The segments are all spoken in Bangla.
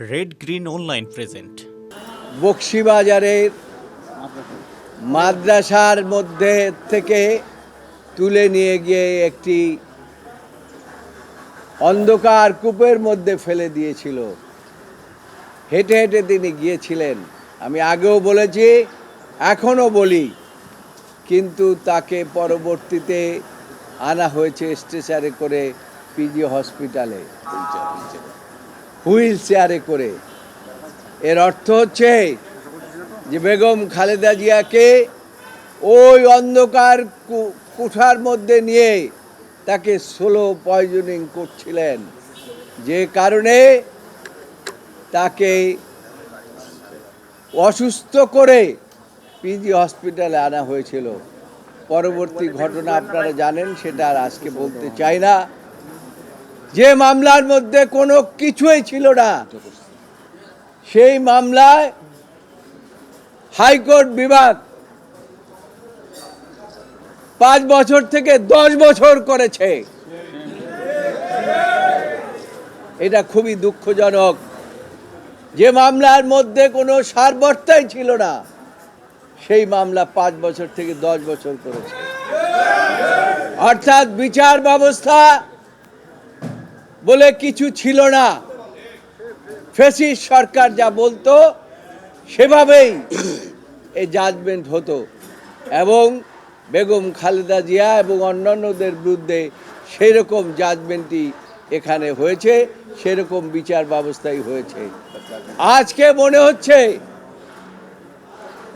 রেড গ্রিন অনলাইন প্রেজেন্ট বক্সিবাজারের মাদ্রাসার মধ্যে থেকে তুলে নিয়ে গিয়ে একটি অন্ধকার কূপের মধ্যে ফেলে দিয়েছিল। হেঁটে হেঁটে তিনি গিয়েছিলেন। আমি আগেও বলেছি, এখনও বলি, কিন্তু তাকে পরবর্তীতে আনা হয়েছে স্ট্রেচারে করে পিজি হসপিটালে। হুইল চেয়ারে করে। এর অর্থ হচ্ছে যে বেগম খালেদা জিয়াকে ওই অন্ধকার কুঠার মধ্যে নিয়ে তাকে সোলো পয়জনিং করছিলেন। যে কারণে তাকে অসুস্থ করে পিজি হসপিটালে আনা হয়েছিল। পরবর্তী ঘটনা আপনারা জানেন, সেটা আর আজকে বলতে চাই না। যে মামলার মধ্যে কোনো কিছুই ছিল না, সেই মামলায় হাইকোর্ট বিভাগ পাঁচ বছর থেকে দশ বছর করেছে। এটা খুবই দুঃখজনক যে মামলার মধ্যে কোনো সারবর্তাই ছিল না, সেই মামলা পাঁচ বছর থেকে দশ বছর করেছে। অর্থাৎ বিচার ব্যবস্থা বলে কিছু ছিল না। ফেসিস সরকার যা বলতো, সেভাবেই এই জাজমেন্ট হতো। এবং বেগম খালেদা জিয়া এবং অন্যান্যদের বিরুদ্ধে সেই রকম জাজমেন্টই এখানে হয়েছে, সেরকম বিচার ব্যবস্থাই হয়েছে। আজকে মনে হচ্ছে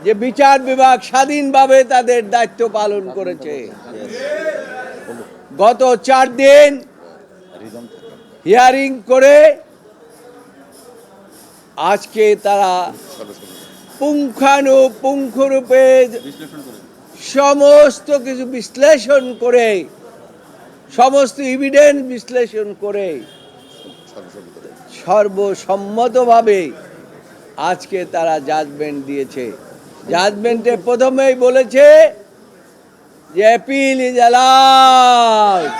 যে বিচার বিভাগ স্বাধীনভাবে তাদের দায়িত্ব পালন করেছে। গত চার দিন হিয়ারিং করে আজকে তারা পুঙ্খানুপুঙ্খরূপে সমস্ত কিছু বিশ্লেষণ করে, সমস্ত ইভিডেন্স বিশ্লেষণ করে সর্বসম্মতভাবে আজকে তারা জাজমেন্ট দিয়েছে। জাজমেন্টে প্রথমেই বলেছে যে অ্যাপিল ইজ অ্যালাউড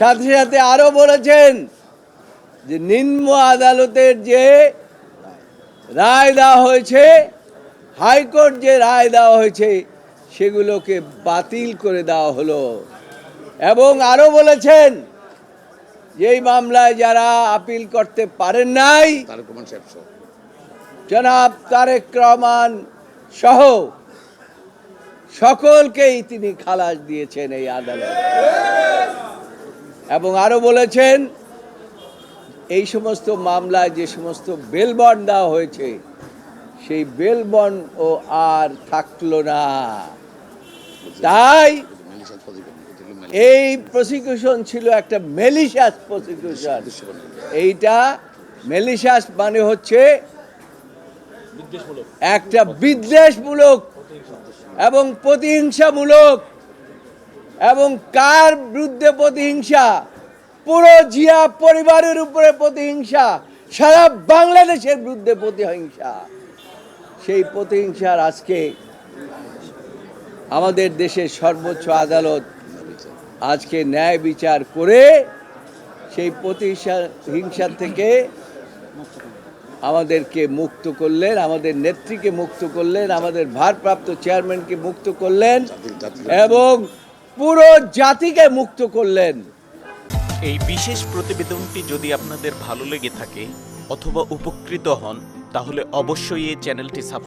সাথে সাথে আরও বলেছেন যে নিম্ন আদালতের যে রায় দেওয়া হয়েছে হাইকোর্ট যে রায় দেওয়া হয়েছে সেগুলোকে বাতিল করে দেওয়া হলো। এবং আরও বলেছেন যে এই মামলায় যারা আপিল করতে পারেন নাই জনাব তারেক রহমান সহ সকলকেই তিনি খালাস দিয়েছেন এই আদালত। এবং আরও বলেছেন, এই সমস্ত মামলায় যে সমস্ত বেল বন্ড দেওয়া হয়েছে, সেই বেল বন্ড ও আর থাকল না। তাই এই প্রসিকিউশন ছিল একটা মেলিশাস প্রসিকিউশন এইটা মেলিশাস মানে হচ্ছে একটা বিদ্বেষমূলক এবং প্রতিহিংসামূলক। এবং কার বিরুদ্ধে প্রতিহিংসা? পুরো জিয়া পরিবারের উপরে প্রতিহিংসা সারা বাংলাদেশের বিরুদ্ধে প্রতিহিংসা। সেই প্রতিহিংসার আজকে আমাদের দেশের সর্বোচ্চ আদালত আজকে ন্যায় বিচার করে সেই প্রতিহিংসা হিংসা থেকে আমাদেরকে মুক্ত করলেন আমাদের নেত্রীকে মুক্ত করলেন আমাদের ভারপ্রাপ্ত চেয়ারম্যানকে মুক্ত করলেন এবং পুরো জাতিকে মুক্ত করলেন। এই বিশেষ প্রতিবেদনটি যদি আপনাদের ভালো লেগে থাকে অথবা উপকৃত হন, তাহলে অবশ্যই এই চ্যানেলটি সাবস্ক্রাইব